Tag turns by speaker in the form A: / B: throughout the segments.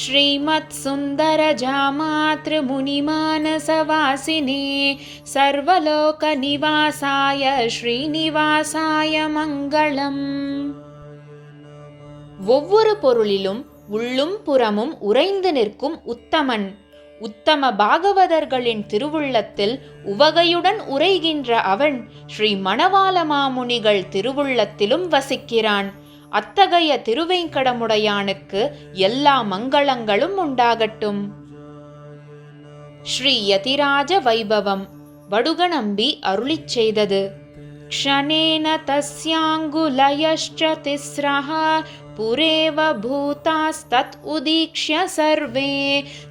A: श्रीमत्सुन्दरजामातृमुनिमानसवासिने सर्वलोकनिवासाय श्रीनिवासाय मङ्गलम् ஒவ்வொரு பொருளிலும் உள்ளும் புறமும் உறைந்து நிற்கும் உத்தமன் உத்தம பாகவதர்களின் திருவுள்ளத்தில் உவகையுடன் உரைகின்ற அவன் ஸ்ரீ மணவாள மாமுனிகள் திருவுள்ளத்திலும் வசிக்கிறான் அத்தகைய திருவேங்கடமுடையானுக்கு எல்லா மங்களங்களும் உண்டாகட்டும் ஸ்ரீ யதிராஜ வைபவம் வடுகநம்பி அருளிச் செய்தது क्षणेन तस्याङ्गुलयश्च तिस्रः पुरेव भूतास्तत् उदीक्ष्य सर्वे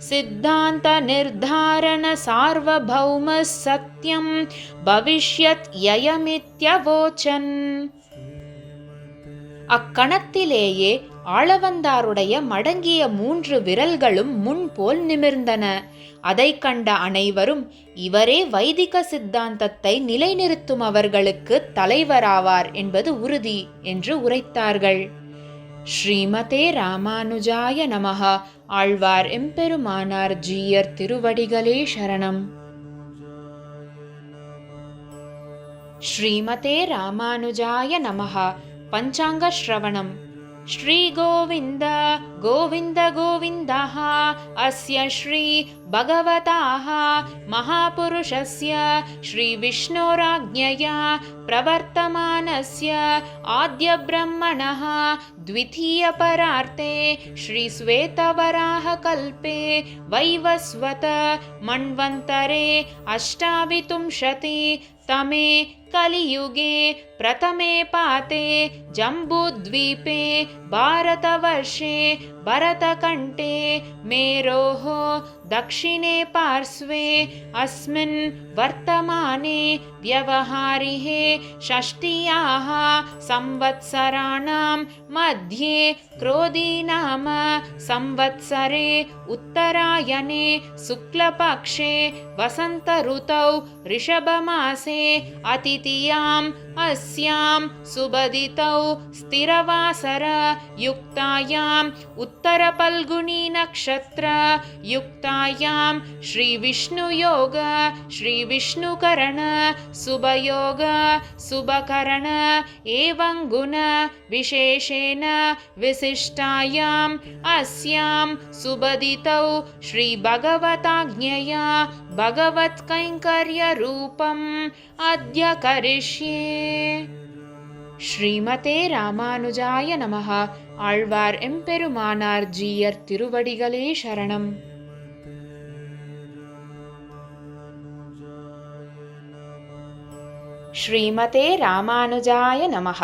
A: सिद्धान्तनिर्धारणसार्वभौमः सत्यं भविष्यत् ययमित्यवोचन् அக்கணத்திலேயே ஆளவந்தாருடைய மடங்கிய மூன்று விரல்களும் முன்போல் நிமிர்ந்தன அதை கண்ட அனைவரும் இவரே வைதிக சித்தாந்தத்தை நிலைநிறுத்தும் அவர்களுக்கு தலைவராவார் என்பது உறுதி என்று உரைத்தார்கள் ஸ்ரீமதே ராமானுஜாய நமஹா ஆழ்வார் எம்பெருமானார் ஜீயர் திருவடிகளே சரணம் श्रीमते रामानुजाय नमः पञ्चाङ्गश्रवणम्। श्रीगोविन्द गोविन्द गोविन्दः अस्य श्रीभगवताः महापुरुषस्य श्रीविष्णोराज्ञया प्रवर्तमानस्य आद्यब्रह्मणः द्वितीयपरार्ते श्रीश्वेतवराहकल्पे वैवस्वत मन्वन्तरे अष्टाविंशति तमे कलियुगे प्रथमे पाते जम्बुद्वीपे भारतवर्षे भरतकण्ठे मेरोः दक्षिणे पार्श्वे अस्मिन् वर्तमाने व्यवहारिहे षष्टियाः संवत्सराणां मध्ये क्रोधीनाम संवत्सरे उत्तरायणे शुक्लपक्षे वसन्तऋतौ ऋषभमासे अतिथियाम् अस्यां सुबदितौ स्थिरवासर युक्तायाम् उत्तरपल्गुनीनक्षत्र युक्तायां श्रीविष्णुयोग श्रीविष्णुकरण शुभयोग शुभकरण एवं गुण विशेषेण विशिष्टायाम् अस्यां सुबदितौ श्रीभगवताज्ञया भगवत्कैङ्कर्यरूपम् अद्य करिष्ये ஸ்ரீமதே ராமானுஜாய நமஹ ஆழ்வார் எம்பெருமானார் ஜீயர் திருவடிகளே சரணம் ஸ்ரீமதே ராமானுஜாய நமஹ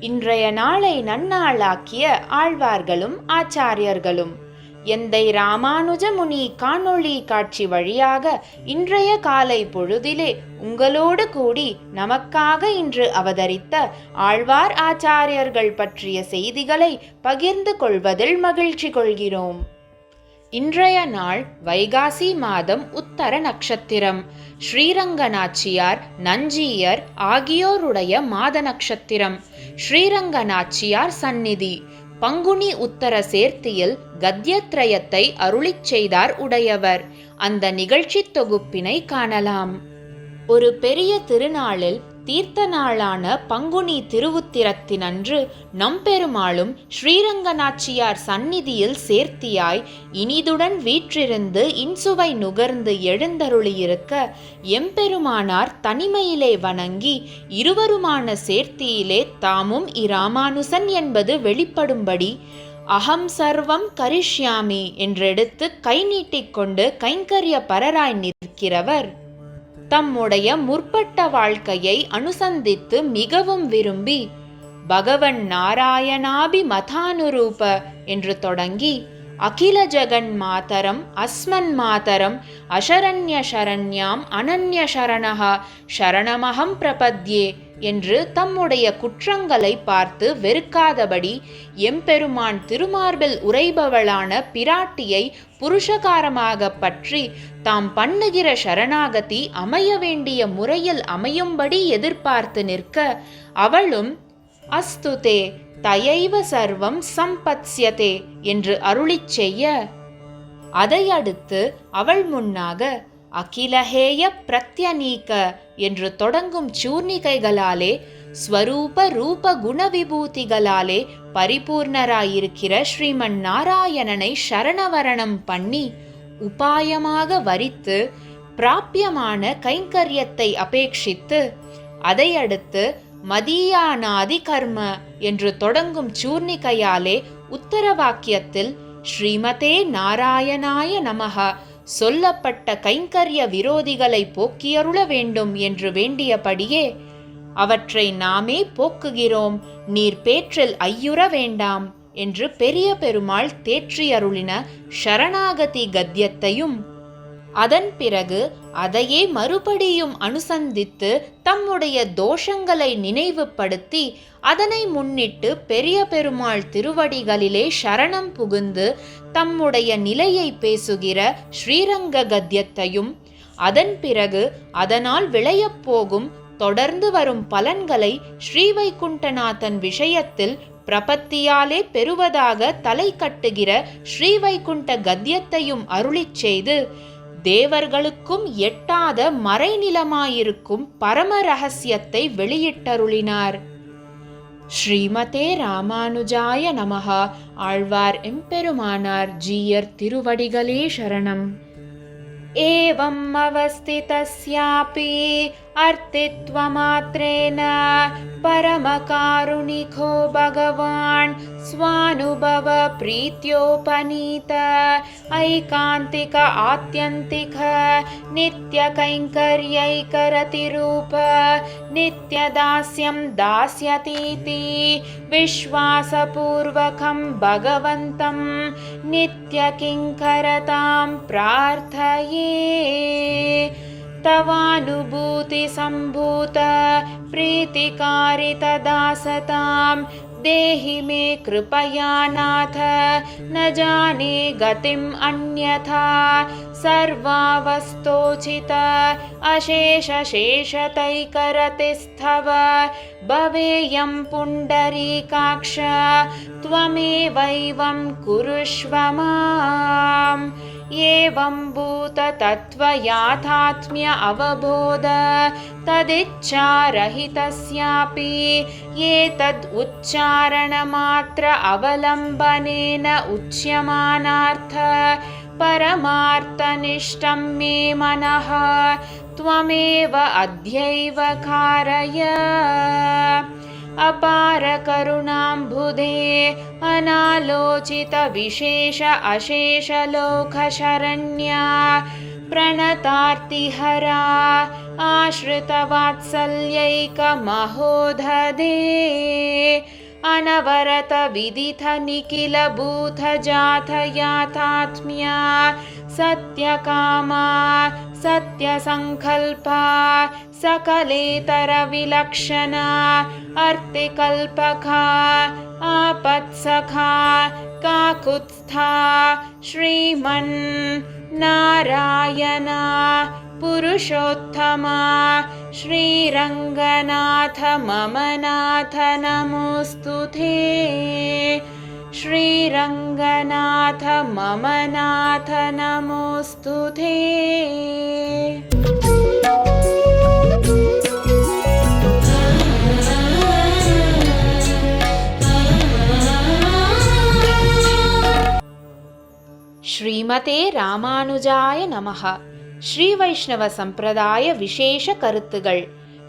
A: இன்றைய நாளை நன்னாளாக்கிய ஆழ்வார்களும் ஆச்சாரியர்களும் எந்தை ராமானுஜ முனி காணொளி காட்சி வழியாக இன்றைய காலை பொழுதிலே உங்களோடு கூடி நமக்காக இன்று அவதரித்த ஆழ்வார் ஆச்சாரியர்கள் பற்றிய செய்திகளை பகிர்ந்து கொள்வதில் மகிழ்ச்சி கொள்கிறோம். இன்றைய நாள் வைகாசி மாதம் உத்தர நட்சத்திரம். ஸ்ரீரங்கநாச்சியார் நஞ்சியர் ஆகியோருடைய மாத நட்சத்திரம். ஸ்ரீரங்கநாச்சியார் சந்நிதி. பங்குனி உத்தர சேர்த்தியில் கத்யத்ரயத்தை அருளிச் செய்தார் உடையவர். அந்த நிகழ்ச்சி தொகுப்பினை காணலாம். ஒரு பெரிய திருநாளில் தீர்த்த நாளான பங்குனி திருவுத்திரத்தினன்று நம்பெருமாளும் ஸ்ரீரங்கநாச்சியார் சந்நிதியில் சேர்த்தியாய் இனிதுடன் வீற்றிருந்து இன்சுவை நுகர்ந்து எழுந்தருளியிருக்க எம்பெருமானார் தனிமையிலே வணங்கி இருவருமான சேர்த்தியிலே தாமும் இராமானுசன் என்பது வெளிப்படும்படி அகம் சர்வம் கரிஷ்யாமி என்றெடுத்து கை நீட்டிக்கொண்டு கைங்கரிய பரராய் நிற்கிறவர். தம்முடைய முற்பட்ட வாழ்க்கையை அனுசந்தித்து மிகவும் விரும்பி பகவன் நாராயணாபி மதானுரூப என்று தொடங்கி அகில ஜெகன் மாதரம் அஸ்மன் மாதரம் அசரண்ய சரண்யாம் அனன்ய சரணஹா சரணமகம் பிரபத்யே என்று தம்முடைய குற்றங்களை பார்த்து வெறுக்காதபடி எம்பெருமான் திருமார்பில் உரைபவளான பிராட்டியை புருஷகாரமாக பற்றி தாம் பண்ணுகிற சரணாகதி அமைய வேண்டிய முறையில் அமையும்படி எதிர்பார்த்து நிற்க அவளும் அஸ்துதே தயைவ சர்வம் சம்பத்ஸ்யதே என்று அருளிச் செய்ய. அதையடுத்து அவள் முன்னாக அகிலஹேய பிரத்யநீக்க என்று தொடங்கும் சூர்ணிகைகளாலே ஸ்வரூப ரூப குண விபூதிகளாலே பரிபூர்ணராயிருக்கிற ஸ்ரீமன் நாராயணனை சரணவரணம் பண்ணி உபாயமாக வரித்து பிராப்பியமான கைங்கரியத்தை அபேட்சித்து அதையடுத்து மதியானாதி கர்ம என்று தொடங்கும் சூர்ணிகையாலே உத்தரவாக்கியத்தில் ஸ்ரீமதே நாராயணாய நமக சொல்லப்பட்ட கைங்கரிய விரோதிகளை போக்கியருள வேண்டும் என்று வேண்டியபடியே அவற்றை நாமே போக்குகிறோம் நீர் பேற்றில் ஐயுற வேண்டாம் என்று பெரிய பெருமாள் தேற்றியருளின சரணாகதி கத்தியத்தையும் அதன் பிறகு அதையே மறுபடியும் அனுசந்தித்து தம்முடைய தோஷங்களை நினைவுபடுத்தி அதனை முன்னிட்டு பெரிய பெருமாள் திருவடிகளிலே சரணம் புகுந்து தம்முடைய நிலையை பேசுகிற ஸ்ரீரங்க கத்தியத்தையும் அதன் பிறகு அதனால் விளையப்போகும் தொடர்ந்து வரும் பலன்களை ஸ்ரீவைகுண்டநாதன் விஷயத்தில் பிரபத்தியாலே பெறுவதாக தலை கட்டுகிற ஸ்ரீவைகுண்ட கத்தியத்தையும் அருளிச் செய்து தேவர்களுக்கும் எட்டாத மறைநிலமாயிருக்கும் பரம ரகசியத்தை வெளியிட்டருளினார் ஸ்ரீமதே ராமானுஜாய நமஹா ஆழ்வார் எம்பெருமானார் ஜீயர் திருவடிகளே சரணம் एवम् अवस्थितस्यापि अर्थित्वमात्रेण परमकारुणिको भगवान् स्वानुभव प्रीत्योपनीत। ऐकान्तिक आत्यन्तिक नित्यकैङ्कर्यैकरतिरूप नित्यदास्यं दास्यतीति विश्वासपूर्वकं भगवन्तं नित्यकिङ्करतां प्रार्थये तवानुभूतिसम्भूत प्रीतिकारितदासतां देहि मे कृपया नाथ न जाने गतिम् अन्यथा सर्वावस्थोचित अशेषशेषतैकरतिस्थव भवेयं पुण्डरीकाक्ष त्वमेवैवं कुरुष्व माम् एवं भूततत्त्वयाथात्म्य अवबोध तदिच्छारहितस्यापि एतद् उच्चारणमात्र अवलम्बनेन उच्यमानार्थ परमार्थनिष्ठं मे मनः त्वमेव अद्यैव कारय अपारकरुणाम्बुधे अनालोचितविशेष अशेषलोकशरण्या प्रणतार्तिहरा आश्रितवात्सल्यैकमहोदधे अनवरतविदितनिखिलभूतजातयाथात्म्या सत्यकामा सत्यसङ्कल्पा सकलेतरविलक्षणा अर्तिकल्पका आपत्सखा काकुत्स्था श्रीमन् नारायणा पुरुषोत्तमा श्रीरङ्गनाथ मम नाथ नमोऽस्तु ते श्रीरङ्गनाथ मम नाथ नमोऽस्तु ते। नमोऽीमते रामानुजाय नमः। श्रीवैष्णवसम्प्रदाय विशेष करुतुगल्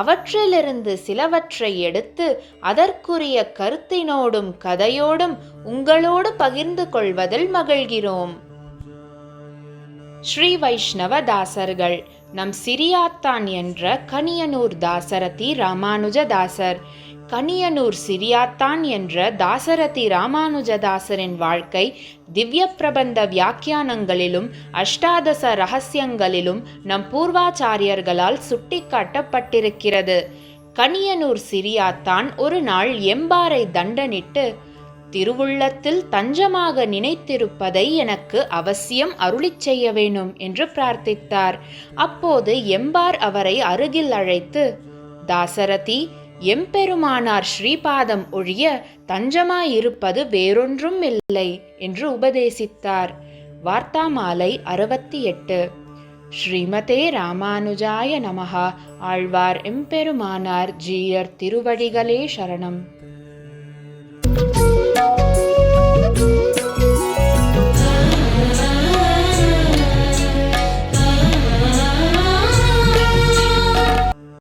A: அவற்றிலிருந்து சிலவற்றை எடுத்து அதற்குரிய கருத்தினோடும் கதையோடும் உங்களோடு பகிர்ந்து கொள்வதில் மகிழ்கிறோம். ஸ்ரீ வைஷ்ணவ தாசர்கள் நம் சிரியாத்தான் என்ற கனியனூர் தாசரதி ராமானுஜதாசர் கனியனூர் சிரியாத்தான் என்ற தாசரதி ராமானுஜதாசரின் வாழ்க்கை திவ்ய பிரபந்த வியாக்கியானங்களிலும் அஷ்டாதச ரகசியங்களிலும் நம் பூர்வாச்சாரியர்களால் சுட்டிக்காட்டப்பட்டிருக்கிறது. கனியனூர் சிரியாத்தான் ஒரு நாள் எம்பாரை தண்டனிட்டு திருவுள்ளத்தில் தஞ்சமாக நினைத்திருப்பதை எனக்கு அவசியம் அருளிச் செய்ய வேணும் என்று பிரார்த்தித்தார். அப்போது எம்பார் அவரை அருகில் அழைத்து தாசரதி எம்பெருமானார் ஸ்ரீபாதம் ஒழிய தஞ்சமாயிருப்பது வேறொன்றும் இல்லை என்று உபதேசித்தார். வார்த்தாமாலை அறுபத்தி எட்டு. ஸ்ரீமதே ராமானுஜாய நமஹா. ஆழ்வார் எம்பெருமானார் ஜீயர் திருவடிகளே சரணம்.